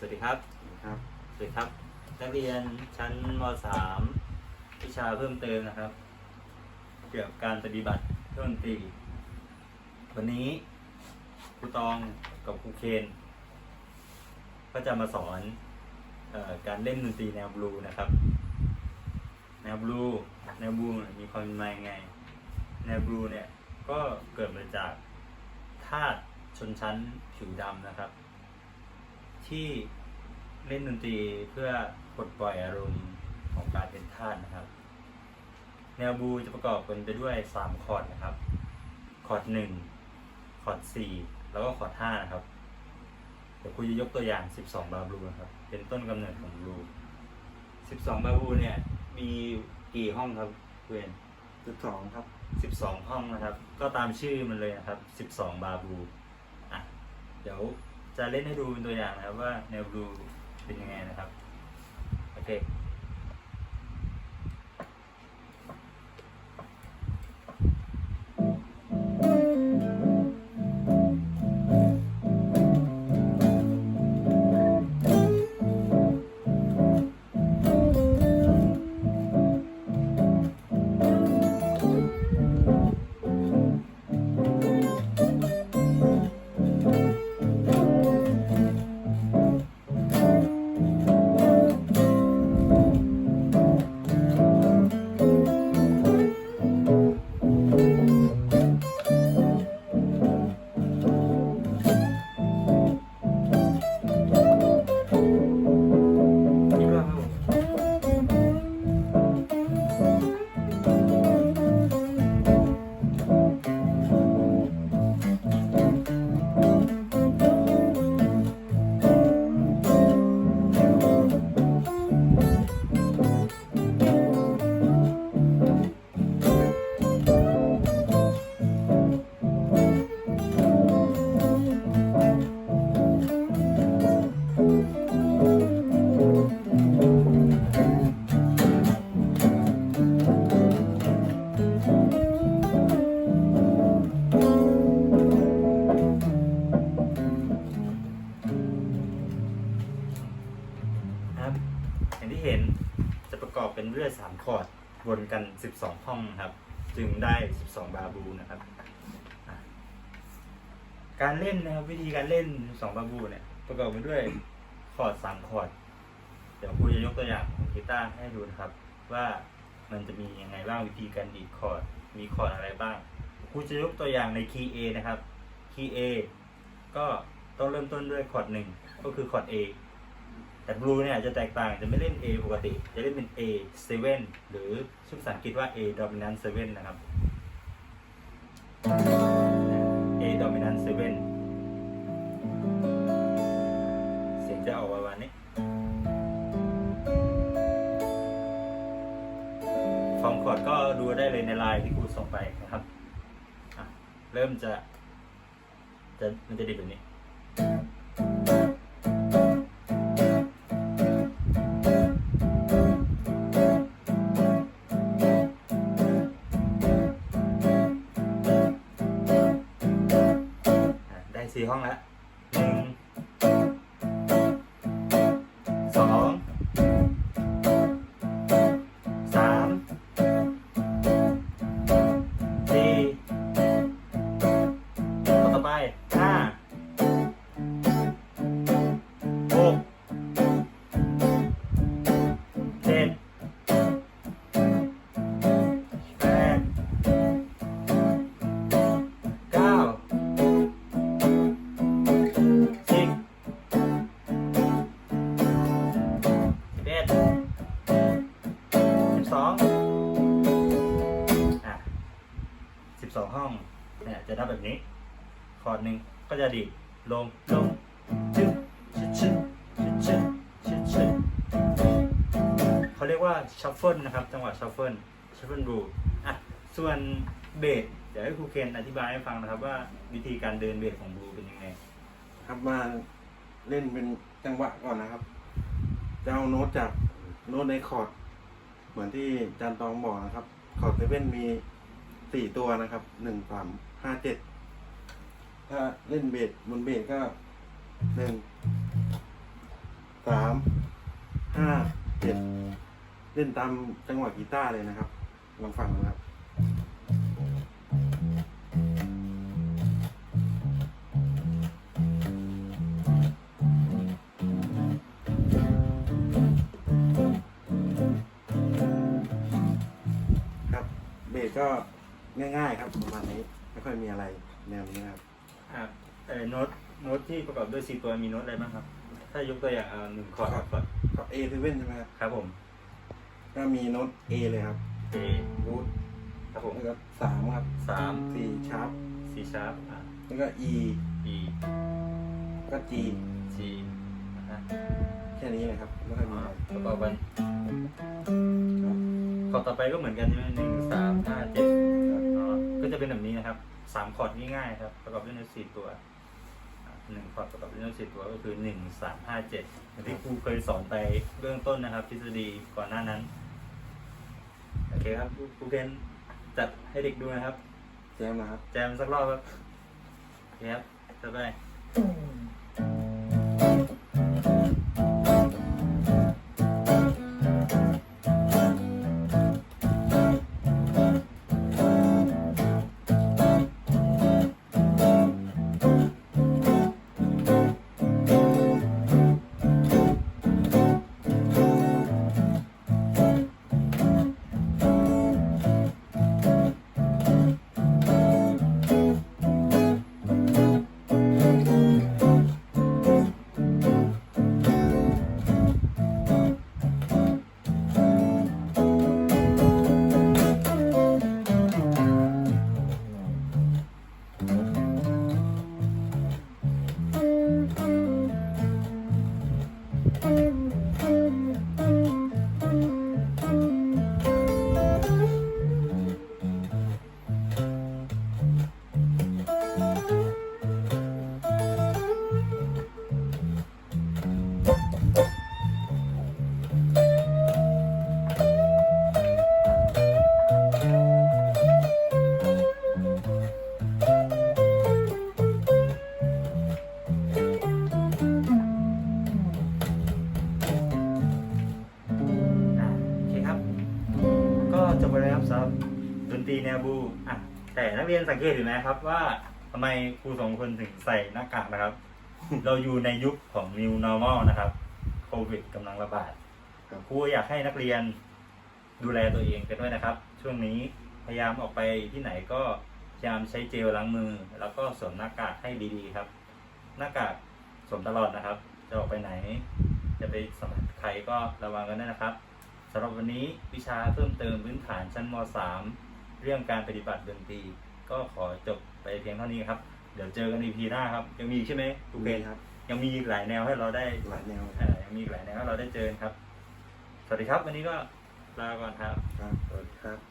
สวัสดีครับ ครับ สวัสดีครับ นักเรียนชั้นม .3 วิชาเพิ่มเติมนะครับ เกี่ยวกับการปฏิบัติเครื่องดนตรี วันนี้ครูตองกับครูเคน ก็จะมาสอนเออการเล่นดนตรีแนวบลูนะครับ แนวบลู แนวบลูมีความเป็นมายังไง แนวบลูเนี่ยก็เกิดมาจากธาตุชนชั้นผิวดำนะครับ ที่เล่นดนตรีเพื่อปลดปล่อยอารมณ์ของการเป็นทาสนะครับ แนวบลูจะประกอบกันไปด้วยสามคอร์ดนะครับ คอร์ดหนึ่งคอร์ดสี่แล้วก็คอร์ดห้านะครับเดี๋ยวครูจะยกตัวอย่าง 12 บาบลูนะครับ เป็นต้นกำเนิดของบลู12 บาบลูเนี่ยมีกี่ห้องครับเพื่อนจุดสองครับ 12 ห้องนะครับ ก็ตามชื่อมันเลยนะครับ 12 บาบูอะเดี๋ยว จะเล่นให้ดูเป็นตัวอย่างนะครับว่าแนวบลูเป็นยังไงนะครับ โอเค อยสามคอร์ดวนกัน 12 ห้องครับ จึงได้ 12 บาบูนะครับ การเล่นนะครับวิธีการเล่น 12 บาบูเนี่ยประกอบไปด้วยคอร์ด3คอร์ดเดี๋ยวครูจะยกตัวอย่างของกีตาร์ให้ดูนะครับ ว่ามันจะมียังไงบ้างวิธีการดีดคอร์ดมีคอร์ดอะไรบ้างครูจะยกตัวอย่างในคีย์ A นะครับคีย์ A ก็ต้องเริ่มต้นด้วยคอร์ดหนึ่งก็คือคอร์ด A แต่บลูเนี่ยจะแตกต่างจะไม่เล่น A ปกติ จะเล่นเป็น A 7หรือชื่อภาษาอังกฤษว่า A dominant 7นะครับ A dominant 7เสียงจะออกประมาณนี้ฟอร์มคอร์ดก็ดูได้เลยในไลน์ที่ครูส่งไปนะครับ เริ่มจะจะมันจะดีแบบนี้ สี่ห้องแล้วหนึ่งสองสามสี่ต่อไป อร์ดหนึ่งก็จะดีดลงลงชึบชึบชึบชึบชึบชึบชึเขาเรียกว่าชัฟเฟิลนะครับ จังหวะชัฟเฟิลชัฟเฟิลบูอะส่วนเบสเดี๋ยวให้ครูเคนอธิบายให้ฟังนะครับว่าวิธีการเดินเบสของบลูเป็นยังไงครับมาเล่นเป็นจังหวะก่อนนะครับ จะเอาโน้ตจากโน้ตในคอร์ดเหมือนที่อาจารย์ตองบอกนะครับ คอร์ดเซเว่นมีสี่ตัวนะครับหนึ่งสามห้าเจ็ด ถ้าเล่นเบสบนเบสก็หนึ่งสามห้าเจ็ดเล่นตามจังหวะกีตาร์เลยนะครับ ลองฟังดูครับครับเบสก็ง่ายๆครับประมาณนี้ไม่ค่อยมีอะไรแนวนี้นะครับ โน้ตโน้ตที่ประกอบด้วยสี่ตัวมีโน้ตอะไรบ้างครับ ถ้ายกตัวอย่างเอาหนึ่งคอร์ดครับก่อนกับ A 7ใช่ไหมครับครับผม ก็มีโน้ต A เลยครับ A รูทครับผมแล้วก็สามครับสาม C ชาร์ป C sharp อะแล้วก็ E E แล้วก็ G G นะฮะแค่นี้เลยครับไม่ค่อยมีอ่าอะไรประกอบกันครับคอร์ดต่อไปก็เหมือนกันใช่ไหมหนึ่งสามห้าเจ็ดอ๋อก็จะเป็นแบบนี้นะครับ สามคอร์ดง่ายๆครับ ประกอบด้วยโน้ตสี่ตัวอะหนึ่งคอร์ดประกอบด้วยโน้ตสี่ตัวก็คือหนึ่งสามห้าเจ็ดอย่างที่ครูเคยสอนไปเบื้องต้นนะครับ ทฤษฎีก่อนหน้านั้น โอเคครับครูครูเคนจัดให้เด็กดูนะครับ แจมนะครับ แจมสักรอบครับโอเคครับจะไป จบไปแล้วครับสำหรับดนตรีแนวบูอะแต่นักเรียนสังเกตเห็นไหมครับว่าทำไมครูสองคนถึงใส่หน้ากากนะครับ เราอยู่ในยุคของ new normal นะครับโควิดกำลังระบาดครับ ครูอยากให้นักเรียนดูแลตัวเองกันด้วยนะครับ ช่วงนี้พยายามออกไปที่ไหนก็พยายามใช้เจลล้างมือ แล้วก็สวมหน้ากากให้ดีๆครับ หน้ากากสวมตลอดนะครับ จะออกไปไหน จะไปสัมผัสใครก็ระวังกันด้วยนะครับ สำหรับวันนี้วิชาเพิ่มเติมพื้นฐานชั้นม .3 เรื่องการปฏิบัติดนตรี ก็ขอจบไปเพียงเท่านี้ครับ เดี๋ยวเจอกัน EP หน้าครับ ยังมีอีกใช่ไหมทุกเพมีนครับ ยังมีอีกหลายแนวให้เราได้หลายแนวเอ่อยังมีอีกหลายแนวให้เราได้เจอกันครับ สวัสดีครับ วันนี้ก็ลาก่อนครับ ครับสวัสดีครับ